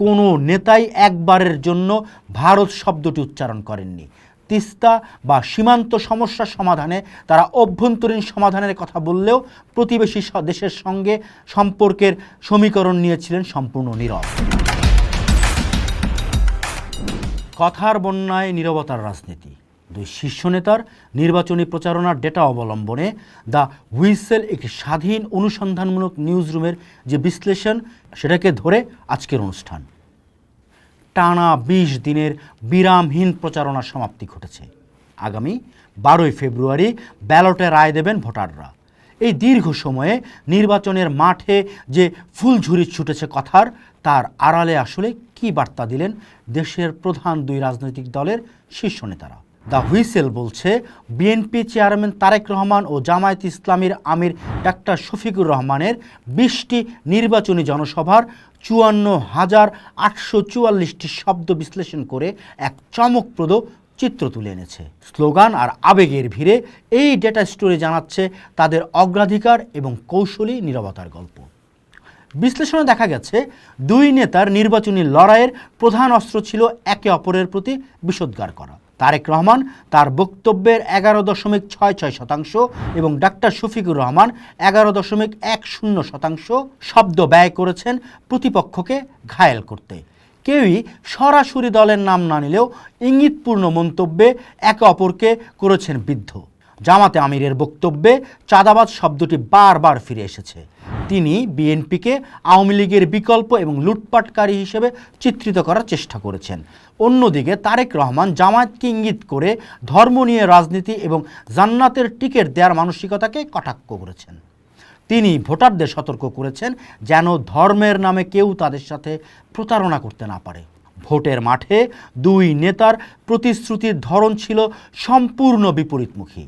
কোনো নেতাই একবারের জন্য ভারত শব্দটি উচ্চারণ করেননি। তিস্তা বা সীমান্ত সমস্যা সমাধানে তারা অভ্যন্তরীণ সমাধানের কথা বললেও প্রতিবেশী দেশের সঙ্গে সম্পর্কের সমীকরণ নিয়েছিলেন সম্পূর্ণ নীরব। কথার বন্যায় নীরবতার রাজনীতি। দুই শীর্ষ নেতার নির্বাচনী প্রচারণার ডেটা অবলম্বনে দ্য হুইসেল একটি স্বাধীন অনুসন্ধানমূলক নিউজ রুমের যে বিশ্লেষণ, সেটাকে ধরে আজকের অনুষ্ঠান। টানা বিশ দিনের বিরামহীন প্রচারণার সমাপ্তি ঘটেছে। আগামী বারোই ফেব্রুয়ারি ব্যালটে রায় দেবেন ভোটাররা। এই দীর্ঘ সময়ে নির্বাচনের মাঠে যে ফুলঝুরি ছুটেছে কথার, তার আড়ালে আসলে কী বার্তা দিলেন দেশের প্রধান দুই রাজনৈতিক দলের শীর্ষ নেতারা? দ্য হুইসেল বলছে, বিএনপি চেয়ারম্যান তারেক রহমান ও জামায়াত ইসলামীর আমির ডাক্তার শফিকুর রহমানের বিশটি নির্বাচনী জনসভার চুয়ান্ন হাজার আটশো চুয়াল্লিশটি শব্দ বিশ্লেষণ করে এক চমকপ্রদ চিত্র তুলে এনেছে। স্লোগান আর আবেগের ভিড়ে এই ডেটা স্টোরি জানাচ্ছে তাদের অগ্রাধিকার এবং কৌশলী নিরবতার গল্প। বিশ্লেষণে দেখা গেছে, দুই নেতার নির্বাচনী লড়াইয়ের প্রধান অস্ত্র ছিল একে অপরের প্রতি বিষোদ্গার করা। তারেক রহমান তার বক্তব্যের এগারো দশমিক ছয় ছয় শতাংশ এবং ডাক্তার শফিকুর রহমান এগারো দশমিক এক শূন্য শতাংশ শব্দ ব্যয় করেছেন প্রতিপক্ষকে ঘায়েল করতে। কেউই সরাসরি দলের নাম না নিলেও ইঙ্গিতপূর্ণ মন্তব্যে একে অপরকে করেছেন বিদ্ধ। জামাতে আমিরের বক্তব্যে চাঁদাবাজ শব্দটি বারবার ফিরে এসেছে। তিনি বিএনপিকে আওয়ামী লীগের বিকল্প এবং লুটপাটকারী হিসেবে চিত্রিত করার চেষ্টা করেছেন। অন্যদিকে তারেক রহমান জামায়াতকে ইঙ্গিত করে ধর্ম নিয়ে রাজনীতি এবং জান্নাতের টিকিট দেওয়ার মানসিকতাকে কটাক্ষ করেছেন। তিনি ভোটারদের সতর্ক করেছেন যেন ধর্মের নামে কেউ তাদের সাথে প্রতারণা করতে না পারে। ভোটের মাঠে দুই নেতার প্রতিশ্রুতির ধরন ছিল সম্পূর্ণ বিপরীতমুখী।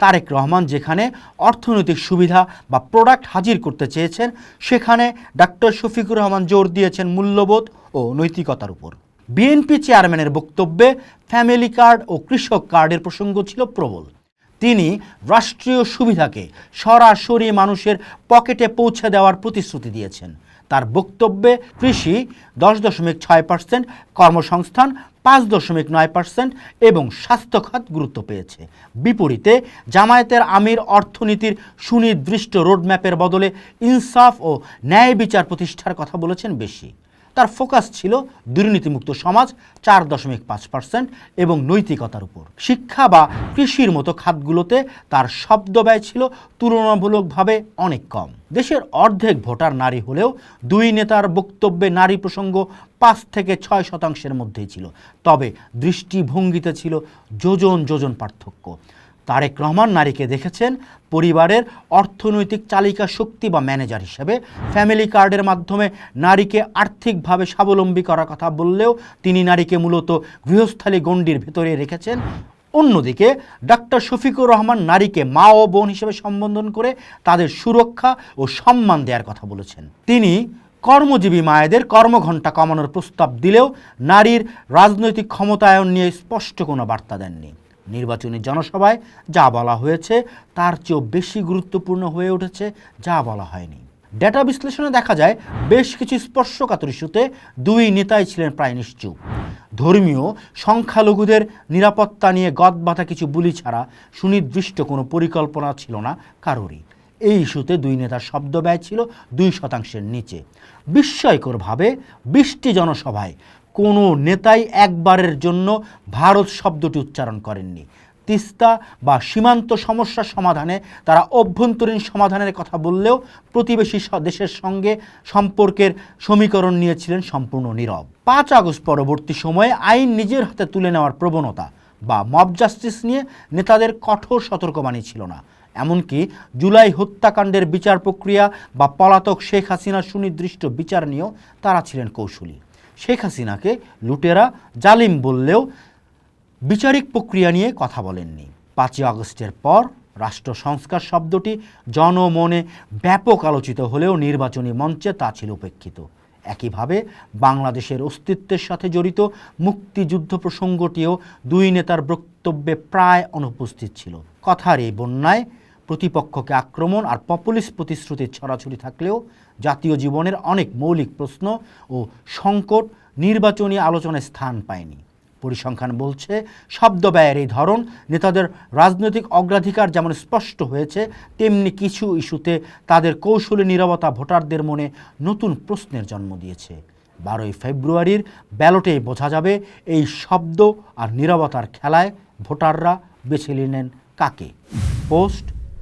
তারেক রহমান যেখানে অর্থনৈতিক সুবিধা বা প্রোডাক্ট হাজির করতে চেয়েছেন, সেখানে ডাক্তার শফিকুর রহমান জোর দিয়েছেন মূল্যবোধ ও নৈতিকতার উপর। বিএনপি চেয়ারম্যানের বক্তব্যে ফ্যামিলি কার্ড ও কৃষক কার্ডের প্রসঙ্গ ছিল প্রবল। তিনি রাষ্ট্রীয় সুবিধাকে সরাসরি মানুষের পকেটে পৌঁছে দেওয়ার প্রতিশ্রুতি দিয়েছেন। তার বক্তব্যে কৃষি দশ দশমিক ছয় পার্সেন্ট, কর্মসংস্থান পাঁচ দশমিক নয় পার্সেন্ট এবং স্বাস্থ্য খাত গুরুত্ব পেয়েছে। বিপরীতে, জামায়াতের আমির অর্থনীতির সুনির্দিষ্ট রোডম্যাপের বদলে ইনসাফ ও ন্যায় বিচার প্রতিষ্ঠার কথা বলেছেন বেশি। তার ফোকাস ছিল দুর্নীতিমুক্ত সমাজ চার দশমিক পাঁচ পার্সেন্ট এবং নৈতিকতার উপর। শিক্ষা বা কৃষির মতো খাতগুলোতে তার শব্দ ব্যয় ছিল তুলনামূলকভাবে অনেক কম। দেশের অর্ধেক ভোটার নারী হলেও দুই নেতার বক্তব্যে নারী প্রসঙ্গ পাঁচ থেকে ছয় শতাংশের মধ্যেই ছিল। তবে দৃষ্টিভঙ্গিতে ছিল যোজন যোজন পার্থক্য। তারেক রহমান নারীকে দেখেছেন পরিবারের অর্থনৈতিক চালিকা শক্তি বা ম্যানেজার হিসেবে। ফ্যামিলি কার্ডের মাধ্যমে নারীকে আর্থিকভাবে স্বাবলম্বী করার কথা বললেও তিনি নারীকে মূলত গৃহস্থালী গণ্ডির ভেতরে রেখেছেন। অন্যদিকে ডাক্তার শফিকুর রহমান নারীকে মা ও বোন হিসেবে সম্বোধন করে তাদের সুরক্ষা ও সম্মান দেওয়ার কথা বলেছেন। তিনি কর্মজীবী মায়েদের কর্মঘণ্টা কমানোর প্রস্তাব দিলেও নারীর রাজনৈতিক ক্ষমতায়ন নিয়ে স্পষ্ট কোনো বার্তা দেননি। নির্বাচনী জনসভায় যা বলা হয়েছে তার চেয়েও বেশি গুরুত্বপূর্ণ হয়ে উঠেছে, যা বলা হয়নি। ডেটা বিশ্লেষণে দেখা যায়, বেশ কিছু স্পর্শকাতর ইস্যুতে দুই নেতাই ছিলেন প্রায় নিশ্চুপ। ধর্মীয় সংখ্যালঘুদের নিরাপত্তা নিয়ে গদবাধা কিছু বুলি ছাড়া সুনির্দিষ্ট কোনো পরিকল্পনা ছিল না কারোরই। এই ইস্যুতে দুই নেতার শব্দ ব্যয় ছিল দুই শতাংশের নিচে। বিস্ময়করভাবে বিশটি জনসভায় কোনো নেতাই একবারের জন্য ভারত শব্দটি উচ্চারণ করেননি। তিস্তা বা সীমান্ত সমস্যার সমাধানে তারা অভ্যন্তরীণ সমাধানের কথা বললেও প্রতিবেশী দেশের সঙ্গে সম্পর্কের সমীকরণ নিয়েছিলেন সম্পূর্ণ নীরব। পাঁচ আগস্ট পরবর্তী সময়ে আইন নিজের হাতে তুলে নেওয়ার প্রবণতা বা মব জাস্টিস নিয়ে নেতাদের কঠোর সতর্কবাণী ছিল না। এমনকি জুলাই হত্যাকাণ্ডের বিচার প্রক্রিয়া বা পলাতক শেখ হাসিনার সুনির্দিষ্ট বিচার নিয়েও তারা ছিলেন কৌশলী। শেখ হাসিনাকে লুটেরা, জালিম বললেও বিচারিক প্রক্রিয়া নিয়ে কথা বলেননি। পাঁচই আগস্টের পর রাষ্ট্র সংস্কার শব্দটি জনমনে ব্যাপক আলোচিত হলেও নির্বাচনী মঞ্চে তা ছিল উপেক্ষিত। একইভাবে বাংলাদেশের অস্তিত্বের সাথে জড়িত মুক্তিযুদ্ধ প্রসঙ্গটিও দুই নেতার বক্তব্যে প্রায় অনুপস্থিত ছিল। কথার এই বন্যায় প্রতিপক্ষকে আক্রমণ আর পপুলিস্ট প্রতিশ্রুতির ছড়াছড়ি থাকলেও জাতীয় জীবনের অনেক মৌলিক প্রশ্ন ও সংকট নির্বাচনী আলোচনায় স্থান পায়নি। পরিসংখ্যান বলছে, শব্দ ব্যয়ের এই ধরন নেতাদের রাজনৈতিক অগ্রাধিকার যেমন স্পষ্ট হয়েছে, তেমনি কিছু ইস্যুতে তাদের কৌশলী নীরবতা ভোটারদের মনে নতুন প্রশ্নের জন্ম দিয়েছে। বারোই ফেব্রুয়ারির ব্যালটে বোঝা যাবে, এই শব্দ আর নীরবতার খেলায় ভোটাররা বেছে নিলেন কাকে? পোস্ট